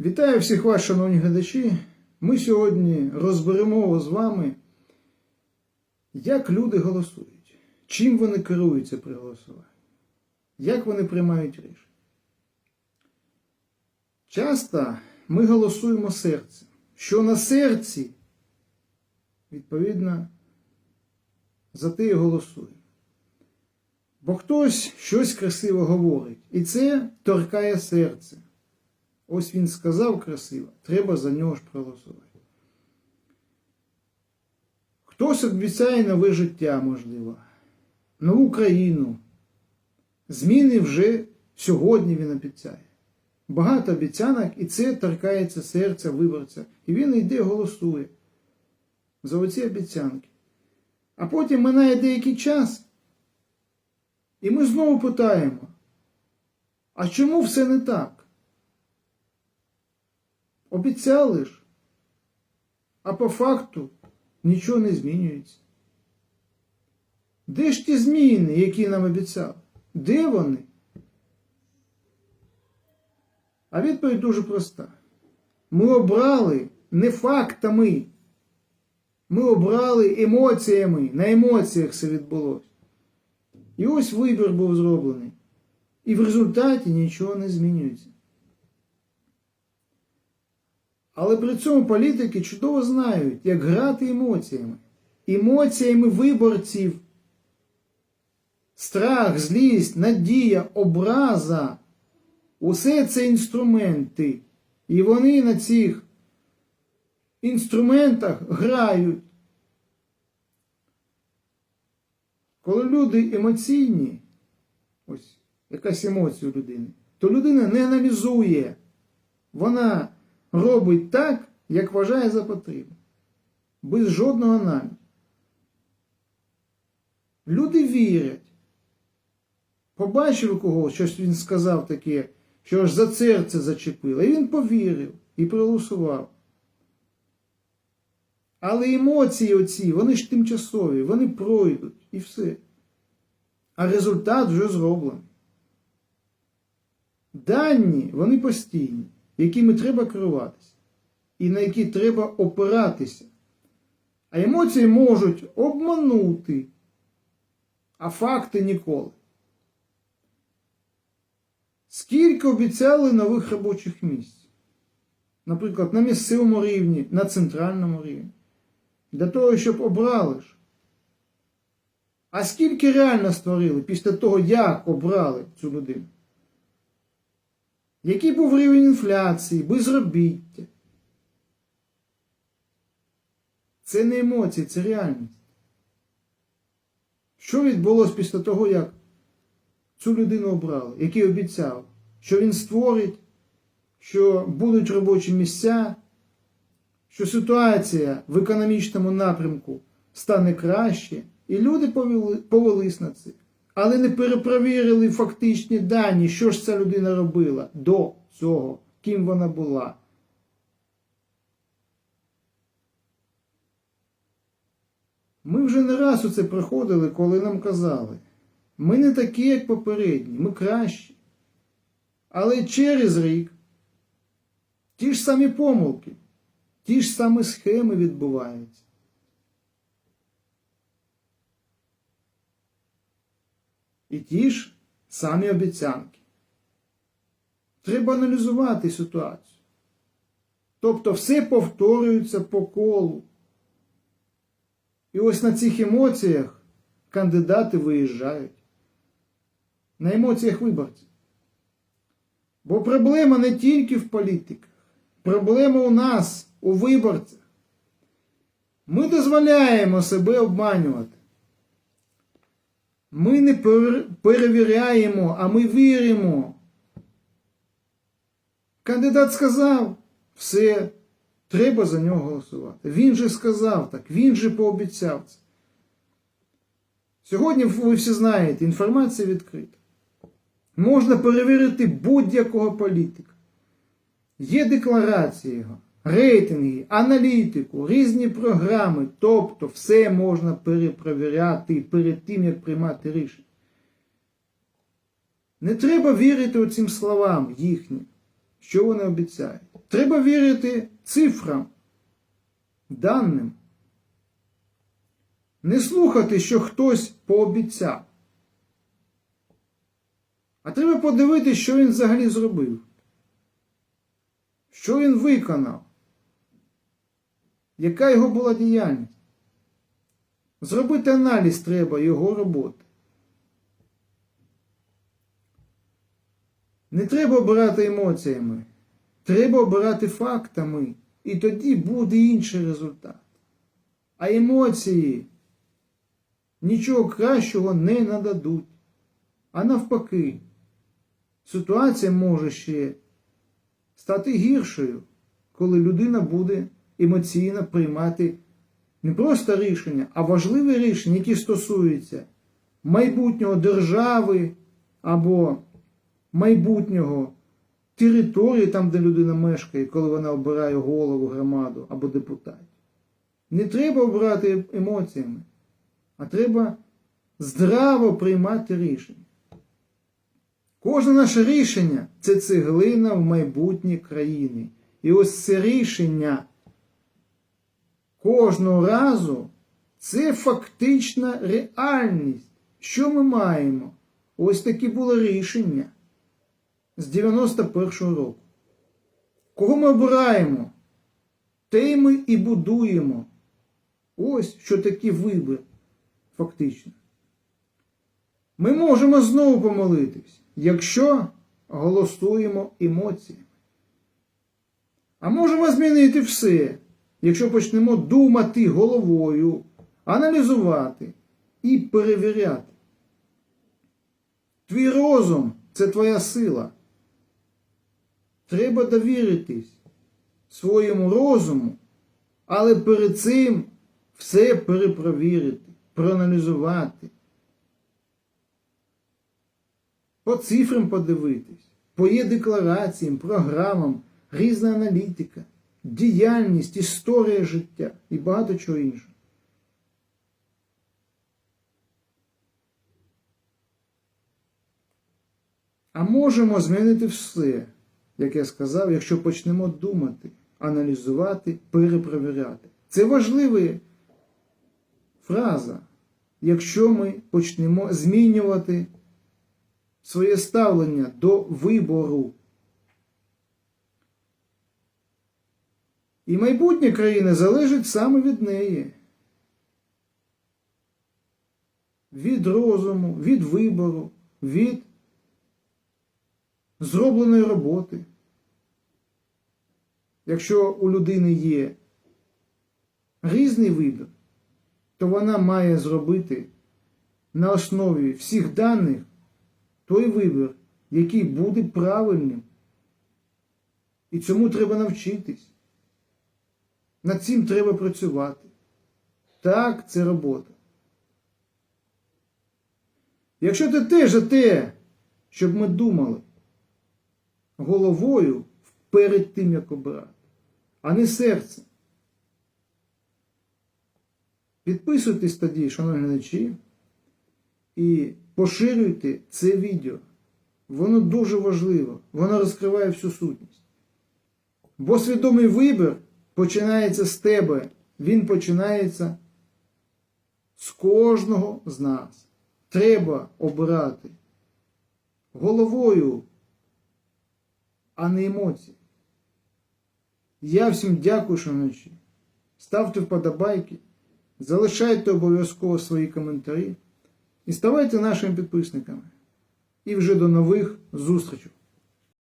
Вітаю всіх вас, шановні глядачі. Ми сьогодні розберемо з вами, як люди голосують, чим вони керуються при голосуванні, як вони приймають рішення. Часто ми голосуємо серцем. Що на серці, відповідно, за те і голосуємо. Бо хтось щось красиво говорить, і це торкає серце. Ось він сказав красиво, треба за нього ж проголосувати. Хтось обіцяє нове життя, можливо, нову країну. Зміни вже сьогодні він обіцяє. Багато обіцянок, і це торкається серця виборця. І він йде голосує за оці обіцянки. А потім минає деякий час, і ми знову питаємо, а чому все не так? Обіцяли ж, а по факту нічого не змінюється. Де ж ті зміни, які нам обіцяли? Де вони? А відповідь дуже проста. Ми обрали не фактами. Ми обрали емоціями. На емоціях все відбулося. І ось вибір був зроблений. І в результаті нічого не змінюється. Але при цьому політики чудово знають, як грати емоціями. Емоціями виборців. Страх, злість, надія, образа. Усе це інструменти. І вони на цих інструментах грають. Коли люди емоційні, ось якась емоція у людини, то людина не аналізує. Вона робить так, як вважає за потрібне. Без жодного аналізу. Люди вірять. Побачив у когось, щось він сказав таке, що аж за серце зачепило. І він повірив і проголосував. Але емоції оці, вони ж тимчасові, вони пройдуть і все. А результат вже зроблений. Дані, вони постійні, якими треба керуватися, і на які треба опиратися. А емоції можуть обманути, а факти ніколи. Скільки обіцяли нових робочих місць? Наприклад, на місцевому рівні, на центральному рівні. Для того, щоб обрали ж. А скільки реально створили після того, як обрали цю людину? Який був рівень інфляції, безробіття? Це не емоції, це реальність. Що відбулося після того, як цю людину обрали, який обіцяв, що він створить, що будуть робочі місця, що ситуація в економічному напрямку стане краще, і люди повели, повелись на це. Але не перепровірили фактичні дані, що ж ця людина робила до цього, ким вона була. Ми вже не раз у це приходили, коли нам казали, ми не такі, як попередні, ми кращі. Але через рік ті ж самі помилки, ті ж самі схеми відбуваються. І ті ж самі обіцянки. Треба аналізувати ситуацію. Тобто все повторюється по колу. І ось на цих емоціях кандидати виїжджають. На емоціях виборців. Бо проблема не тільки в політиках, проблема у нас, у виборцях. Ми дозволяємо себе обманювати. Ми не перевіряємо, а ми віримо. Кандидат сказав, все, треба за нього голосувати. Він же сказав так, він же пообіцяв це. Сьогодні ви всі знаєте, інформація відкрита. Можна перевірити будь-якого політика. Є декларації його, рейтинги, аналітику, різні програми, тобто все можна перепровіряти перед тим, як приймати рішення. Не треба вірити оцим словам їхнім, що вони обіцяють. треба вірити цифрам, даним. Не слухати, що хтось пообіцяв. А треба подивитися, що він взагалі зробив. Що він виконав? Яка його була діяльність? Зробити аналіз треба його роботи. Не треба обирати емоціями, треба обирати фактами, і тоді буде інший результат. А емоції нічого кращого не нададуть. А навпаки, ситуація може ще стати гіршою, коли людина буде емоційно приймати не просто рішення, а важливі рішення, які стосуються майбутнього держави або майбутнього території, там, де людина мешкає, коли вона обирає голову, громаду або депутатів. Не треба обирати емоціями, а треба здраво приймати рішення. Кожне наше рішення це цеглина в майбутнє країни. І ось це рішення кожного разу це фактична реальність. Що ми маємо? Ось такі було рішення з 91-го року. Кого ми обираємо? Те ми і будуємо. Ось що таке вибір, фактично. Ми можемо знову помилитись, якщо голосуємо емоціями. А можемо змінити все, якщо почнемо думати головою, аналізувати і перевіряти. Твій розум це твоя сила. Треба довіритись своєму розуму, але перед цим все перепровірити, проаналізувати. По цифрам подивитись, по є деклараціям, програмам, різна аналітика, діяльність, історія життя і багато чого іншого. А можемо змінити все, як я сказав, якщо почнемо думати, аналізувати, перепровіряти. Це важлива фраза, якщо ми почнемо змінювати своє ставлення до вибору. І майбутнє країни залежить саме від неї. Від розуму, від вибору, від зробленої роботи. Якщо у людини є різний вибір, то вона має зробити на основі всіх даних той вибір, який буде правильним. І цьому треба навчитись. Над цим треба працювати. Так, це робота. Якщо ти теж за те, щоб ми думали головою перед тим, як обирати, а не серцем. Підписуйтесь тоді, шановні глядачі, і поширюйте це відео. Воно дуже важливо, воно розкриває всю сутність. Бо свідомий вибір починається з тебе, він починається з кожного з нас. Треба обирати головою, а не емоції. Я всім дякую, шановні. Ставте вподобайки, залишайте обов'язково свої коментарі і ставайте нашими підписниками. І вже до нових зустрічей!